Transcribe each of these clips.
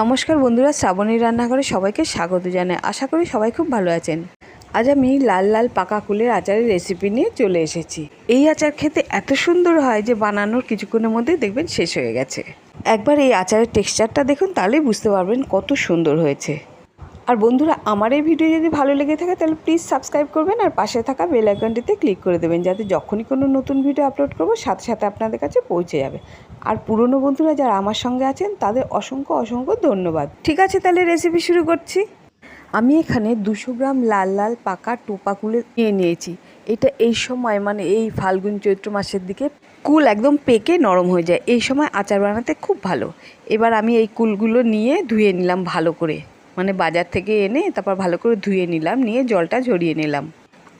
নমস্কার বন্ধুরা শ্রাবণী রান্নাঘরে সবাইকে স্বাগত জানাই। আশা করি সবাই খুব ভালো আছেন। আজ আমি লাল লাল পাকা কুলের আচারের রেসিপি নিয়ে চলে এসেছি। এই আচার খেতে এত সুন্দর হয় যে বানানোর কিছুক্ষণের মধ্যে দেখবেন শেষ হয়ে গেছে। একবার এই আচারের টেক্সচারটা দেখুন, তাহলেই বুঝতে পারবেন কত সুন্দর হয়েছে। আর বন্ধুরা, আমার এই ভিডিও যদি ভালো লেগে থাকে, তাহলে প্লিজ সাবস্ক্রাইব করবেন আর পাশে থাকা বেল আইকনটিতে ক্লিক করে দেবেন, যাতে যখনই কোনো নতুন ভিডিও আপলোড করব, সাথে সাথে আপনাদের কাছে পৌঁছে যাবে। আর পুরনো বন্ধুরা যারা আমার সঙ্গে আছেন, তাদের অসংখ্য অসংখ্য ধন্যবাদ। ঠিক আছে, তাহলে রেসিপি শুরু করছি। আমি এখানে দুশো গ্রাম লাল লাল পাকা টোপা কুলে নিয়ে নিয়েছি। এটা এই সময় মানে এই ফাল্গুন চৈত্র মাসের দিকে কুল একদম পেকে নরম হয়ে যায়। এই সময় আচার বানাতে খুব ভালো। এবার আমি এই কুলগুলো নিয়ে ধুয়ে নিলাম ভালো করে। মানে বাজার থেকে এনে তারপর ভালো করে ধুয়ে নিলাম, নিয়ে জলটা ঝরিয়ে নিলাম।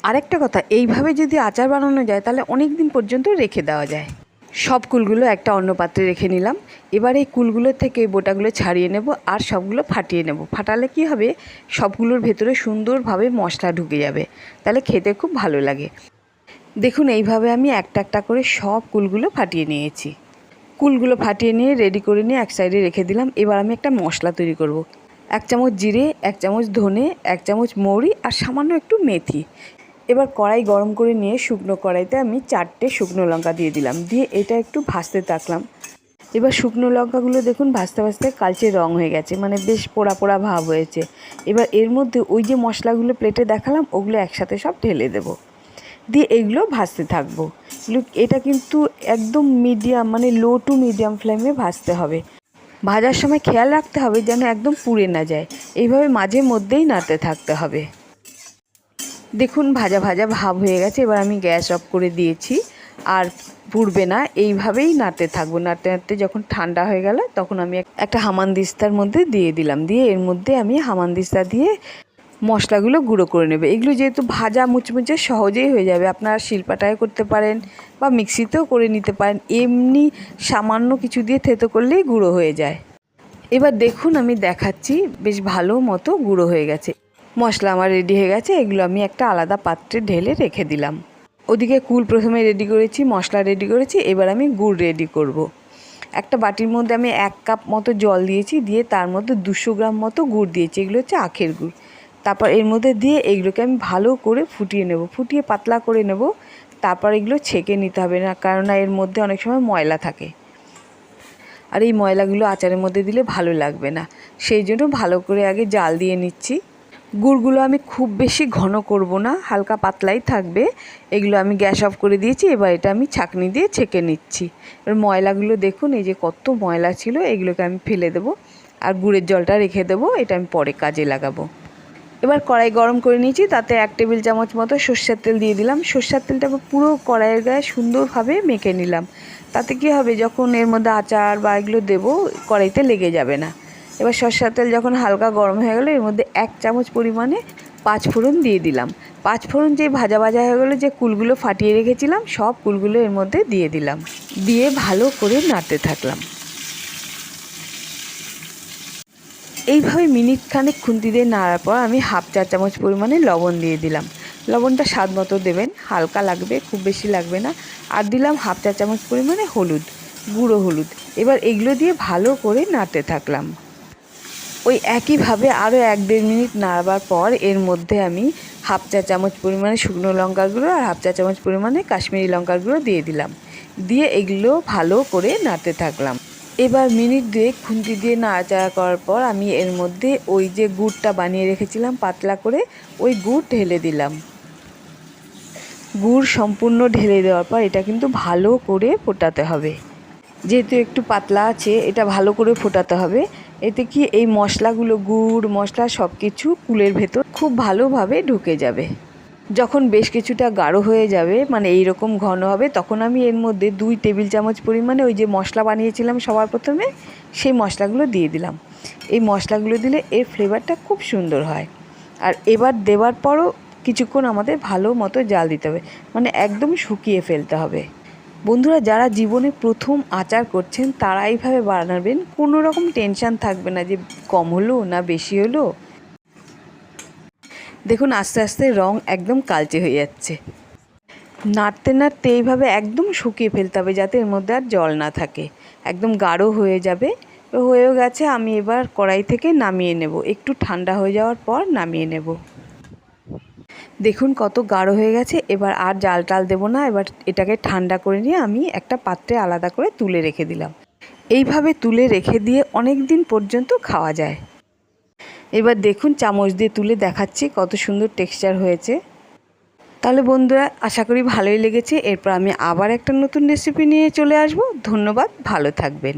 আরেকটা কথা, এইভাবে যদি আচার বানানো যায়, তাহলে অনেক দিন পর্যন্ত রেখে দেওয়া যায়। সব কুলগুলো একটা অন্য পাত্রে রেখে নিলাম। এবার এই কুলগুলো থেকে বোটাগুলো ছাড়িয়ে নেব আর সবগুলো ফাটিয়ে নেব। ফাটালে কি হবে? সবগুলোর ভেতরে সুন্দরভাবে মশলা ঢুকে যাবে। তাহলে খেতে খুব ভালো লাগে। দেখুন, এইভাবে আমি একটা একটা করে সব কুলগুলো ফাটিয়ে নিয়েছি। কুলগুলো ফাটিয়ে নিয়ে রেডি করে নিয়ে এক সাইডে রেখে দিলাম। এবার আমি একটা মশলা তৈরি করব। এক চামচ জিরে, এক চামচ ধনে, এক চামচ মৌরি আর সামান্য একটু মেথি। এবার কড়াই গরম করে নিয়ে শুকনো কড়াইতে আমি চারটে শুকনো লঙ্কা দিয়ে দিলাম। দিয়ে এটা একটু ভাজতে থাকলাম। এবার শুকনো লঙ্কাগুলো দেখুন ভাজতে ভাজতে কালচে রং হয়ে গেছে মানে বেশ পোড়া পোড়া ভাব হয়েছে। এবার এর মধ্যে ওই যে মশলাগুলো প্লেটে দেখালাম, ওগুলো একসাথে সব ঢেলে দেবো। দিয়ে এগুলো ভাজতে থাকব। এটা কিন্তু একদম মিডিয়াম মানে লো টু মিডিয়াম ফ্লেমে ভাজতে হবে। ভাজার সময় খেয়াল রাখতে হবে যেন একদম পুড়ে না যায়। এইভাবে মাঝে মধ্যেই নাড়তে থাকতে হবে। দেখুন, ভাজা ভাজা ভাব হয়ে গেছে। এবার আমি গ্যাস অফ করে দিয়েছি। আর পুড়বে না। এইভাবেই নাড়তে থাকব। নাড়তে নাড়তে যখন ঠান্ডা হয়ে গেল, তখন আমি একটা হামানদিস্তার মধ্যে দিয়ে দিলাম। দিয়ে এর মধ্যে আমি হামানদিস্তা দিয়ে মশলাগুলো গুঁড়ো করে নেবে। এগুলো যেহেতু ভাজা মুচমুচে সহজেই হয়ে যাবে। আপনারা শিল্পাটায় করতে পারেন বা মিক্সিতেও করে নিতে পারেন। এমনি সামান্য কিছু দিয়ে থেতো করলেই গুঁড়ো হয়ে যায়। এবার দেখুন আমি দেখাচ্ছি, বেশ ভালো মতো গুঁড়ো হয়ে গেছে। মশলা আমার রেডি হয়ে গেছে, এগুলো আমি একটা আলাদা পাত্রে ঢেলে রেখে দিলাম। ওদিকে কুল প্রথমে রেডি করেছি, মশলা রেডি করেছি, এবার আমি গুড় রেডি করব। একটা বাটির মধ্যে আমি এক কাপ মতো জল দিয়েছি, দিয়ে তার মধ্যে দুশো গ্রাম মতো গুড় দিয়েছি। এগুলো হচ্ছে আখের গুড়। তারপর এর মধ্যে দিয়ে এগুলোকে আমি ভালো করে ফুটিয়ে নেব, ফুটিয়ে পাতলা করে নেব। তারপর এগুলো ছেঁকে নিতে হবে না কারণ এর মধ্যে অনেক সময় ময়লা থাকে। আর এই ময়লাগুলো আচারের মধ্যে দিলে ভালো লাগবে না। সেই জন্য ভালো করে আগে জাল দিয়ে নিচ্ছি। গুড়গুলো আমি খুব বেশি ঘন করব না, হালকা পাতলাই থাকবে। এগুলো আমি গ্যাস অফ করে দিয়েছি, এবার এটা আমি ছাকনি দিয়ে ছেঁকে নিচ্ছি। এবার ময়লাগুলো দেখুন, এই যে কত ময়লা ছিল, এগুলোকে আমি ফেলে দেবো। আর গুড়ের জলটা রেখে দেবো, এটা আমি পরে কাজে লাগাবো। এবার কড়াই গরম করে নিয়েছি, তাতে এক টেবিল চামচ মতো সর্ষের তেল দিয়ে দিলাম। সর্ষের তেলটা পুরো কড়াইয়ের গায়ে সুন্দরভাবে মেখে নিলাম। তাতে কি হবে, যখন এর মধ্যে আচার বা এগুলো দেবো, কড়াইতে লেগে যাবে না। এবার সর্ষের তেল যখন হালকা গরম হয়ে গেলো, এর মধ্যে এক চামচ পরিমাণে পাঁচ ফোড়ন দিয়ে দিলাম। পাঁচ ফোড়ন যে ভাজা ভাজা হয়ে গেলো, যে কুলগুলো ফাটিয়ে রেখেছিলাম, সব কুলগুলো এর মধ্যে দিয়ে দিলাম। দিয়ে ভালো করে নাড়তে থাকলাম। এইভাবে মিনিট খানেক খুন্তি দিয়ে নাড়ার পর আমি হাফ চা চামচ পরিমাণে লবণ দিয়ে দিলাম। লবণটা স্বাদ মতো দেবেন, হালকা লাগবে, খুব বেশি লাগবে না। আর দিলাম হাফ চা চামচ পরিমাণে হলুদ, গুঁড়ো হলুদ। এবার এগুলো দিয়ে ভালো করে নাড়তে থাকলাম। ওই একইভাবে আরও এক দেড় মিনিট নাড়বার পর এর মধ্যে আমি হাফ চা চামচ পরিমাণে শুকনো লঙ্কার গুঁড়ো আর হাফ চা চামচ পরিমাণে কাশ্মীরি লঙ্কার গুঁড়ো দিয়ে দিলাম। দিয়ে এগুলো ভালো করে নাড়তে থাকলাম। এবার মিনিট দুয়েক খুন্তি দিয়ে নাড়াচাড়া করার পর আমি এর মধ্যে ওই যে গুড়টা বানিয়ে রেখেছিলাম পাতলা করে, ওই গুড় ঢেলে দিলাম। গুড় সম্পূর্ণ ঢেলে দেওয়ার পর এটা কিন্তু ভালো করে ফোটাতে হবে। যেহেতু একটু পাতলা আছে, এটা ভালো করে ফোটাতে হবে। এতে কি এই মশলাগুলো, গুড়, মশলা সব কিছু কুলের ভেতর খুব ভালোভাবে ঢুকে যাবে। যখন বেশ কিছুটা গাঢ় হয়ে যাবে মানে এই রকম ঘন হবে, তখন আমি এর মধ্যে দুই টেবিল চামচ পরিমাণে ওই যে মশলা বানিয়েছিলাম সবার প্রথমে, সেই মশলাগুলো দিয়ে দিলাম। এই মশলাগুলো দিলে এর ফ্লেভারটা খুব সুন্দর হয়। আর এবার দেওয়ার পরও কিছুক্ষণ আমাদের ভালো মতো জাল দিতে হবে মানে একদম শুকিয়ে ফেলতে হবে। বন্ধুরা, যারা জীবনে প্রথম আচার করছেন, তারা এইভাবে বানাবেন, কোনো রকম টেনশান থাকবে না যে কম হলো না বেশি হলো। দেখুন, আস্তে আস্তে রং একদম কালচে হয়ে যাচ্ছে। নাড়তে নাড়তে এইভাবে একদম শুকিয়ে ফেলতে হবে যাতে এর মধ্যে আর জল না থাকে। একদম গাঢ় হয়ে যাবে। হয়েও গেছে, আমি এবার কড়াই থেকে নামিয়ে নেব। একটু ঠান্ডা হয়ে যাওয়ার পর নামিয়ে নেব। দেখুন, কত গাঢ় হয়ে গেছে। এবার আর জাল টাল দেবো না। এবার এটাকে ঠান্ডা করে নিয়ে আমি একটা পাত্রে আলাদা করে তুলে রেখে দিলাম। এইভাবে তুলে রেখে দিয়ে অনেক দিন পর্যন্ত খাওয়া যায়। এবার দেখুন চামচ দিয়ে তুলে দেখাচ্ছি কত সুন্দর টেক্সচার হয়েছে। তাহলে বন্ধুরা, আশা করি ভালোই লেগেছে। এরপর আমি আবার একটা নতুন রেসিপি নিয়ে চলে আসব। ধন্যবাদ, ভালো থাকবেন।